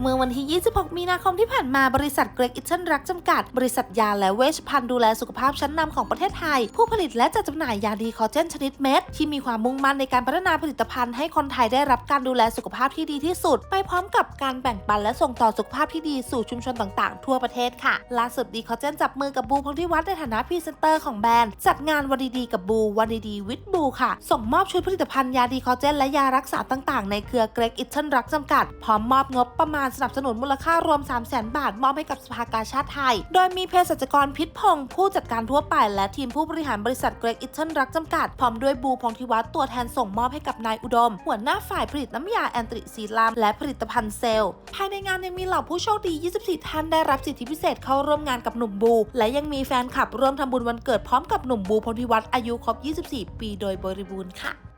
เมื่อวันที่ 26 มีนาคมที่ผ่านมาบริษัทเกรกอิชเชนรักจำกัด บริษัทยาและเวชภัณฑ์ดูแลสุขภาพชั้นนำของประเทศไทย ผู้ผลิตและจัดจำหน่ายยาดีคอเจนชนิดเม็ด ที่มีความมุ่งมั่นในการพัฒนาผลิตภัณฑ์ให้คนไทยได้รับการดูแลสุขภาพที่ดีที่สุด ไปพร้อมกับการแบ่งปันและส่งต่อสุขภาพที่ดีสู่ชุมชนต่างๆ ทั่วประเทศค่ะล่าสุดดีคอเจนจับมือกับบูพงษ์ที่วัดในฐานะพรีเซนเตอร์ของแบรนด์จัดงานวันดีๆกับบูวันดีๆวิดบูค่ะ ส่งมอบชุดผลิตภัณฑ์ยาดีคอเจนและยารักษาต่าง ๆ ในเครือเกรกอิชเชนรักจำกัดพร้อมมอบงบประมาณสนับสนุนมูลค่ารวม 3 0 0 0 0 0บาท มอบให้กับสภากาชาติไทย โดยมีเภสัชกรพิษพงศ์ผู้จัดการทั่วไปและทีมผู้บริหารบริษัทเกรกอิชเชนรักจำกัด พร้อมด้วยบูพงษ์ทิวัฒน์ตัวแทนส่งมอบให้กับนายอุดม หัวหน้าฝ่ายผลิตน้ำยาแอนตริซีลามและผลิตภัณฑ์เซลล์ ภายในงานยังมีเหล่าผู้โชคดี 24 ท่านได้รับสิทธิพิเศษเข้าร่วมงานกับหนุ่มบู และยังมีแฟนคลับร่วมทำบุญวันเกิดพร้อมกับหนุ่มบูพงษ์ทิวัฒน์อายุครบ 24 ปี โดยบริบูรณ์ค่ะ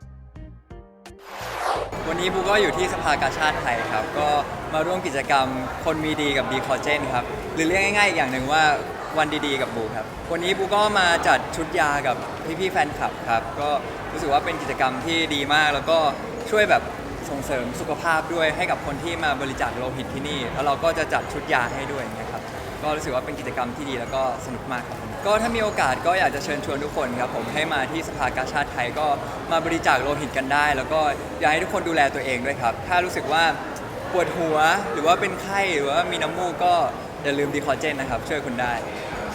วันนี้บูก็อยู่ที่สภากาชาติไทยครับ ก็มาร่วมกิจกรรมคนมีดีกับดีคอเจนครับ หรือเรียกง่ายๆอีกอย่างหนึ่งว่าวันดีๆกับบูครับ วันนี้บูก็มาจัดชุดยากับพี่ๆแฟนคลับครับ ก็รู้สึกว่าเป็นกิจกรรมที่ดีมาก แล้วก็ช่วยแบบส่งเสริมสุขภาพด้วยให้กับคนที่มาบริจาคโลหิตที่นี่ แล้วเราก็จะจัดชุดยาให้ด้วยอย่างเงี้ยครับ ก็รู้สึกว่าเป็นกิจกรรมที่ดีแล้วก็สนุกมากครับก็ถ้ามีโอกาสก็อยากจะเชิญชวนทุกคนครับผมให้มาที่สภากาชาติไทยก็มาบริจาคโลหิตกันได้ แล้วก็อยากให้ทุกคนดูแลตัวเองด้วยครับ ถ้ารู้สึกว่าปวดหัวหรือว่าเป็นไข้หรือว่ามีน้ำมูกก็อย่าลืมดีคอเจนนะครับ ช่วยคุณได้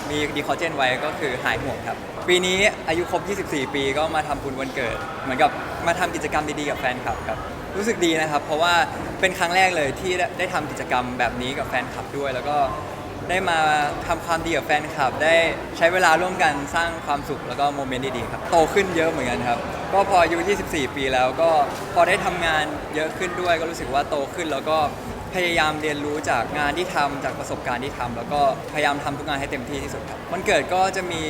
มีดีคอเจนไว้ก็คือหายห่วงครับ ปีนี้อายุครบ 24 ปีก็มาทำบุญวันเกิด เหมือนกับมาทำกิจกรรมดีๆกับแฟนคลับครับ รู้สึกดีนะครับ เพราะว่าเป็นครั้งแรกเลยที่ได้ได้ทำกิจกรรมแบบนี้กับแฟนคลับด้วย แล้วก็ ได้มาทำความดีกับแฟนคลับ ได้ใช้เวลาร่วมกันสร้างความสุขแล้วก็โมเมนต์ดีๆครับโตขึ้นเยอะเหมือนกันครับ ก็พออายุ 24 ปีแล้วก็พอได้ทำงานเยอะขึ้นด้วย ก็รู้สึกว่าโตขึ้นแล้วก็พยายามเรียนรู้จากงานที่ทำจากประสบการณ์ที่ทำแล้วก็พยายามทำทุกงานให้เต็มที่ที่สุดครับวันเกิดก็จะมี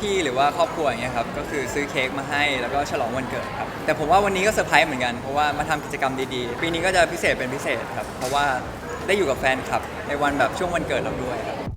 พี่ๆหรือว่าครอบครัวอย่างเงี้ยครับก็คือซื้อเค้กมาให้แล้วก็ฉลองวันเกิดครับแต่ผมว่าวันนี้ก็เซอร์ไพรส์เหมือนกันเพราะว่ามาทำกิจกรรมดีๆ ปีนี้ก็จะพิเศษเป็นพิเศษครับเพราะว่า ได้อยู่กับแฟนคลับในวันแบบช่วงวันเกิดเราด้วยครับ